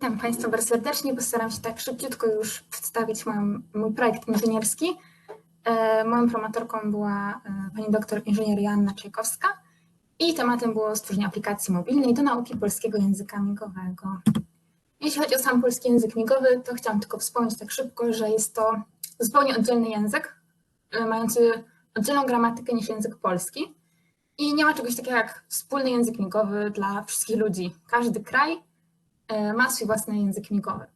Witam Państwa bardzo serdecznie. Postaram się tak szybciutko już przedstawić moją, mój projekt inżynierski. E, moją promotorką była e, pani doktor inżynier Joanna Czajkowska i tematem było stworzenie aplikacji mobilnej do nauki polskiego języka migowego. Jeśli chodzi o sam polski język migowy, to chciałam tylko wspomnieć tak szybko, że jest to zupełnie oddzielny język, e, mający oddzielną gramatykę niż język polski. I nie ma czegoś takiego jak wspólny język migowy dla wszystkich ludzi. Każdy kraj ma swój własny język migowy.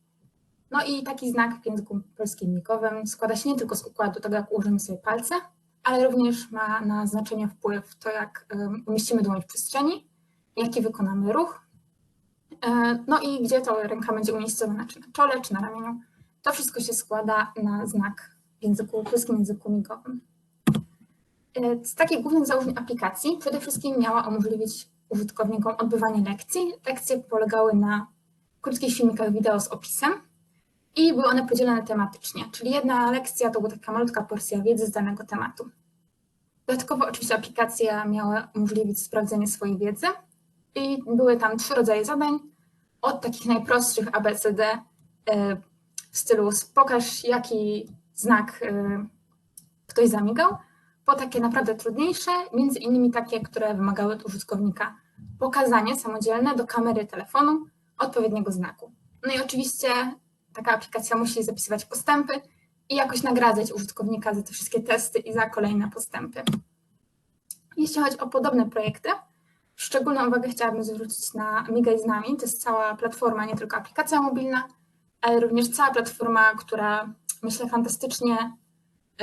No i taki znak w języku polskim migowym składa się nie tylko z układu tego, jak ułożymy sobie palce, ale również ma na znaczenie wpływ to, jak umieścimy dłoń w przestrzeni, jaki wykonamy ruch, e, no i gdzie to ręka będzie umiejscowiona, czy na czole, czy na ramieniu. To wszystko się składa na znak w języku, polskim języku migowym. E, z takich głównych założeń aplikacji przede wszystkim miała umożliwić użytkownikom odbywanie lekcji. Lekcje polegały na krótkich filmikach wideo z opisem i były one podzielone tematycznie, czyli jedna lekcja to była taka malutka porcja wiedzy z danego tematu. Dodatkowo oczywiście aplikacja miała umożliwić sprawdzenie swojej wiedzy i były tam trzy rodzaje zadań, od takich najprostszych ABCD e, w stylu pokaż jaki znak e, ktoś zamigał, po takie naprawdę trudniejsze, między innymi takie, które wymagały od użytkownika pokazania samodzielne do kamery telefonu odpowiedniego znaku. No i oczywiście taka aplikacja musi zapisywać postępy i jakoś nagradzać użytkownika za te wszystkie testy i za kolejne postępy. Jeśli chodzi o podobne projekty, szczególną uwagę chciałabym zwrócić na Migaj z nami. To jest cała platforma, nie tylko aplikacja mobilna, ale również cała platforma, która myślę fantastycznie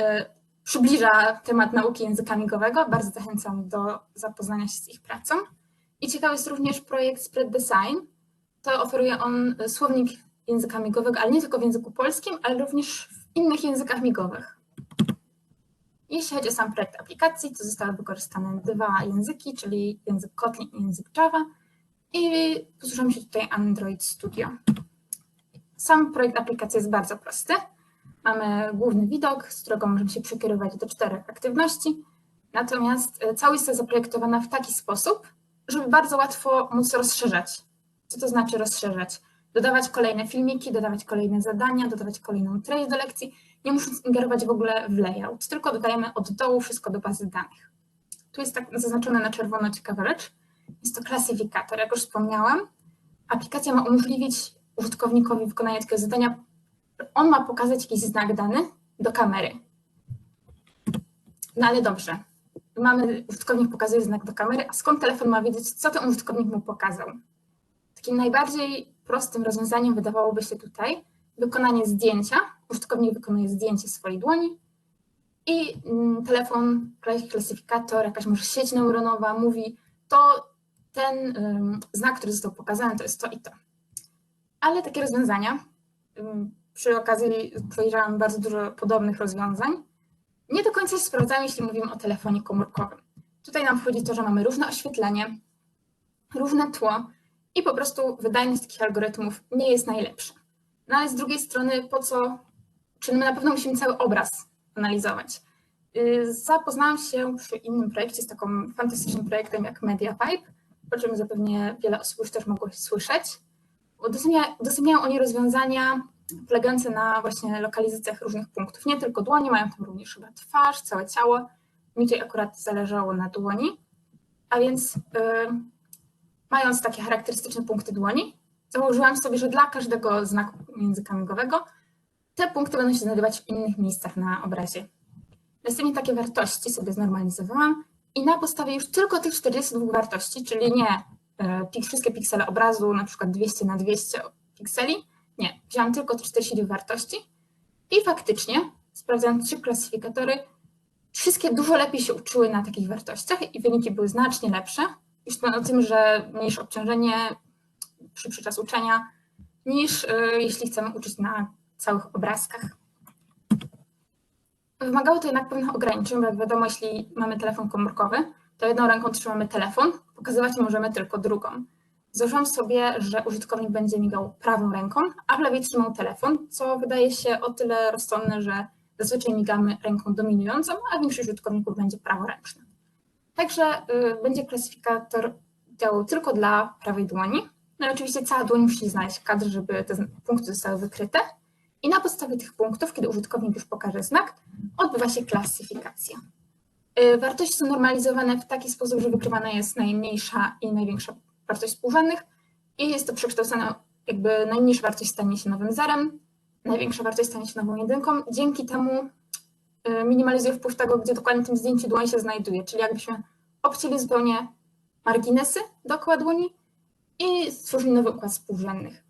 y, przybliża temat nauki języka migowego. Bardzo zachęcam do zapoznania się z ich pracą. I ciekawy jest również projekt Spread Design, to oferuje on słownik języka migowego, ale nie tylko w języku polskim, ale również w innych językach migowych. Jeśli chodzi o sam projekt aplikacji, to zostały wykorzystane dwa języki, czyli język Kotlin i język Java i posłużam się tutaj Android Studio. Sam projekt aplikacji jest bardzo prosty. Mamy główny widok, z którego możemy się przekierować do czterech aktywności, natomiast całość jest zaprojektowana w taki sposób, żeby bardzo łatwo móc rozszerzać co to znaczy rozszerzać? Dodawać kolejne filmiki, dodawać kolejne zadania, dodawać kolejną treść do lekcji, nie musząc ingerować w ogóle w layout, tylko dodajemy od dołu wszystko do bazy danych. Tu jest tak zaznaczone na czerwono ciekawa rzecz. Jest to klasyfikator. Jak już wspomniałam, aplikacja ma umożliwić użytkownikowi wykonanie takiego zadania. On ma pokazać jakiś znak dany do kamery. No ale dobrze. Mamy, użytkownik pokazuje znak do kamery, a skąd telefon ma wiedzieć, co ten użytkownik mu pokazał? Takim najbardziej prostym rozwiązaniem wydawałoby się tutaj wykonanie zdjęcia. Użytkownik wykonuje zdjęcie swojej dłoni i mm, telefon, klasyfikator, jakaś może sieć neuronowa mówi, to ten znak, który został pokazany, to jest to i to. Ale takie rozwiązania, przy okazji przejrzałam bardzo dużo podobnych rozwiązań, nie do końca się sprawdzają, jeśli mówimy o telefonie komórkowym. Tutaj nam wchodzi to, że mamy różne oświetlenie, różne tło, i po prostu wydajność takich algorytmów nie jest najlepsza. No ale z drugiej strony, po co, czy my na pewno musimy cały obraz analizować. Y, zapoznałam się przy innym projekcie z takim fantastycznym projektem jak MediaPipe, o czym zapewne wiele osób już też mogło słyszeć. Udostępniają oni rozwiązania polegające na właśnie lokalizacjach różnych punktów. Nie tylko dłoni, mają tam również chyba twarz, całe ciało. Mi tutaj akurat zależało na dłoni. A więc yy, mając takie charakterystyczne punkty dłoni, założyłam sobie, że dla każdego znaku języka te punkty będą się znajdować w innych miejscach na obrazie. Następnie takie wartości sobie znormalizowałam i na podstawie już tylko tych 42 wartości, czyli nie e, wszystkie piksele obrazu, na przykład 200 na 200 pikseli, nie, wziąłam tylko te 42 wartości i faktycznie, sprawdzając trzy klasyfikatory, wszystkie dużo lepiej się uczyły na takich wartościach i wyniki były znacznie lepsze już o tym, że mniejsze obciążenie, szybszy czas uczenia, niż y, jeśli chcemy uczyć na całych obrazkach. Wymagało to jednak pewnych ograniczeń, bo jak wiadomo, jeśli mamy telefon komórkowy, to jedną ręką trzymamy telefon, pokazywać możemy tylko drugą. Założyłam sobie, że użytkownik będzie migał prawą ręką, a w lewej trzymał telefon, co wydaje się o tyle rozsądne, że zazwyczaj migamy ręką dominującą, a większość użytkowników będzie praworęczna. Także y, będzie klasyfikator działał tylko dla prawej dłoni. No i oczywiście cała dłoń musi znaleźć kadr, żeby te punkty zostały wykryte. I na podstawie tych punktów, kiedy użytkownik już pokaże znak, odbywa się klasyfikacja. Y, Wartości są normalizowane w taki sposób, że wykrywana jest najmniejsza i największa wartość współrzędnych i jest to przekształcone, jakby najmniejsza wartość stanie się nowym zerem, największa wartość stanie się nową jedynką. Dzięki temu minimalizuje wpływ tego, gdzie dokładnie w tym zdjęciu dłoń się znajduje, czyli jakbyśmy obcięli zupełnie marginesy dookoła dłoni i stworzyli nowy układ współrzędnych.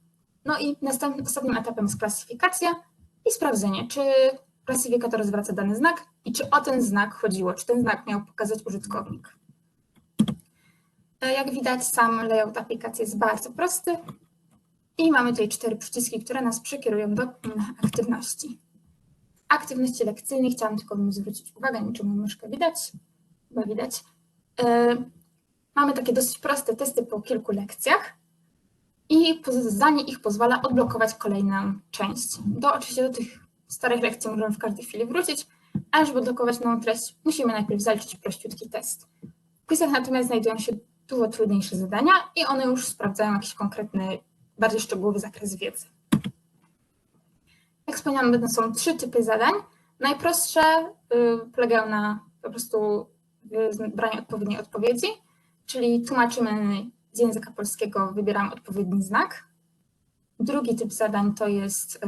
No i następnym, ostatnim etapem jest klasyfikacja i sprawdzenie, czy klasyfikator zwraca dany znak i czy o ten znak chodziło, czy ten znak miał pokazać użytkownik. E, Jak widać, sam layout aplikacji jest bardzo prosty i mamy tutaj cztery przyciski, które nas przekierują do mm, aktywności. Aktywności lekcyjnych chciałam tylko zwrócić uwagę, nie moją myszkę widać, bo widać. E, Mamy takie dosyć proste testy po kilku lekcjach i zdanie ich pozwala odblokować kolejną część. Do oczywiście do tych starych lekcji możemy w każdej chwili wrócić, a żeby odblokować nową treść, musimy najpierw zaliczyć prościutki test. W quizach natomiast znajdują się dużo trudniejsze zadania i one już sprawdzają jakiś konkretny, bardziej szczegółowy zakres wiedzy. Jak wspomniałam, będą są trzy typy zadań. Najprostsze y, polegają na po prostu wybraniu odpowiedniej odpowiedzi, czyli tłumaczymy z języka polskiego, wybieramy odpowiedni znak. Drugi typ zadań to jest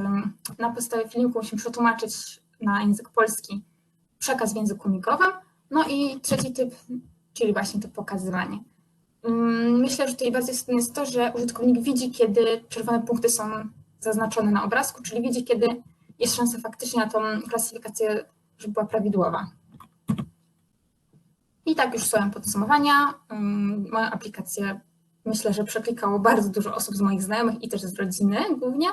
na podstawie filmiku musimy przetłumaczyć na język polski przekaz w języku migowym. No i trzeci typ, czyli właśnie to pokazywanie. Myślę, że tutaj bardzo istotne jest to, że użytkownik widzi, kiedy czerwone punkty są zaznaczone na obrazku, czyli widzi, kiedy jest szansa faktycznie na tą klasyfikację, żeby była prawidłowa. I tak już słowem podsumowania. ym, Moją aplikację myślę, że przeklikało bardzo dużo osób z moich znajomych i też z rodziny głównie.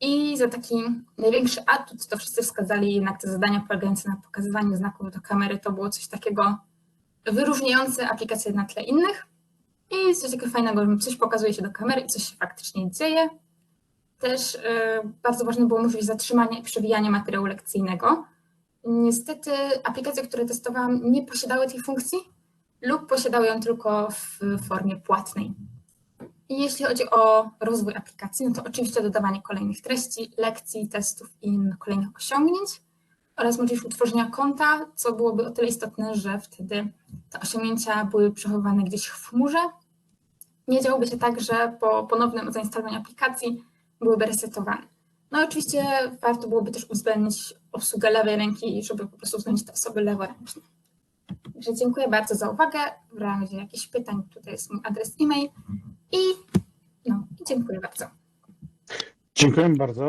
I za taki największy atut to wszyscy wskazali jednak te zadania polegające na pokazywaniu znaków do kamery. To było coś takiego wyróżniające aplikację na tle innych. I coś takiego fajnego, że coś pokazuje się do kamery i coś się faktycznie dzieje. Też y, bardzo ważne było możliwość zatrzymania i przewijania materiału lekcyjnego. Niestety aplikacje, które testowałam, nie posiadały tej funkcji lub posiadały ją tylko w formie płatnej. I jeśli chodzi o rozwój aplikacji, no to oczywiście dodawanie kolejnych treści, lekcji, testów i kolejnych osiągnięć oraz możliwość utworzenia konta, co byłoby o tyle istotne, że wtedy te osiągnięcia były przechowywane gdzieś w chmurze. Nie działoby się tak, że po ponownym zainstalowaniu aplikacji byłyby resetowane. No oczywiście warto byłoby też uwzględnić obsługę lewej ręki, żeby po prostu uwzględnić te osoby leworęczne. Także dziękuję bardzo za uwagę. W razie jakichś pytań, tutaj jest mój adres e-mail i no, dziękuję bardzo. Dziękuję bardzo.